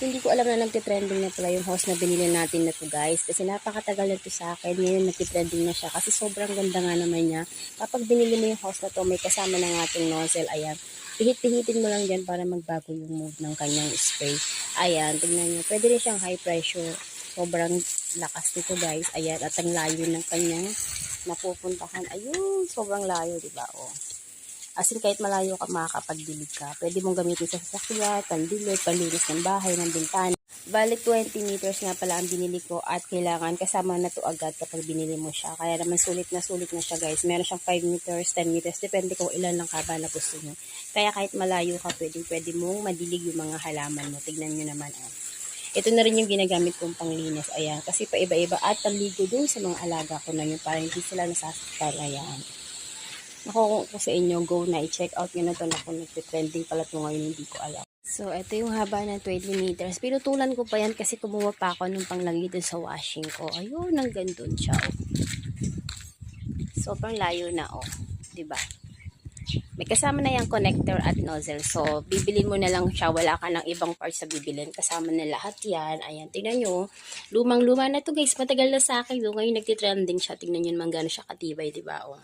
Hindi ko alam na nagtitrending na pala yung hose na binili natin na to guys. Kasi napakatagal na to sa akin. Ngayon nagtitrending na siya. Kasi sobrang ganda nga naman niya. Kapag binili mo yung hose na to, may kasama ng ating nozzle. Ayan. Pihit-pihitin mo lang dyan para magbago yung mood ng kanyang spray. Ayan. Tingnan nyo. Pwede rin siyang high pressure. Sobrang lakas nito guys. Ayan. At ang layo ng kanyang napupuntahan. Ayun. Sobrang layo, di ba? Oh. As in, kahit malayo ka, makakapagdilig ka. Pwede mong gamitin sa sasakyan, pandilig, panlinis ng bahay, ng bintana. Balik 20 meters nga pala ang binili ko at kailangan kasama na to agad kapag binili mo siya. Kaya naman sulit na sulit na siya guys. Meron siyang 5 meters, 10 meters. Depende kung ilan lang kaba na gusto nyo. Kaya kahit malayo ka, pwede, pwede mong madilig yung mga halaman mo. Tignan nyo naman. Oh. Ito na rin yung ginagamit kong panglinis. Ayan. Kasi paiba-iba at panligo dun sa mga alaga ko na yun para hindi sila nasasaktan. Ayan. Ako ko sa inyo, go na i-check out nyo na to na kung nagtitrending pala to ngayon, hindi ko alam. So, ito yung haba ng 20 meters. Pinutulan ko pa yan kasi kumuha pa ako nung panglagay dun sa washing ko. Ayun, hanggang dun siya, oh. Sobrang layo na, oh. ba? May kasama na yung connector at nozzle. So, bibilin mo na lang siya. Wala ka ng ibang parts sa bibilin. Kasama na lahat yan. Ayan, tingnan nyo. Lumang-luma na to guys. Matagal na sa akin. So, ngayon nagtitrending siya. Tingnan nyo naman gano'n siya katibay, di ba? Oh.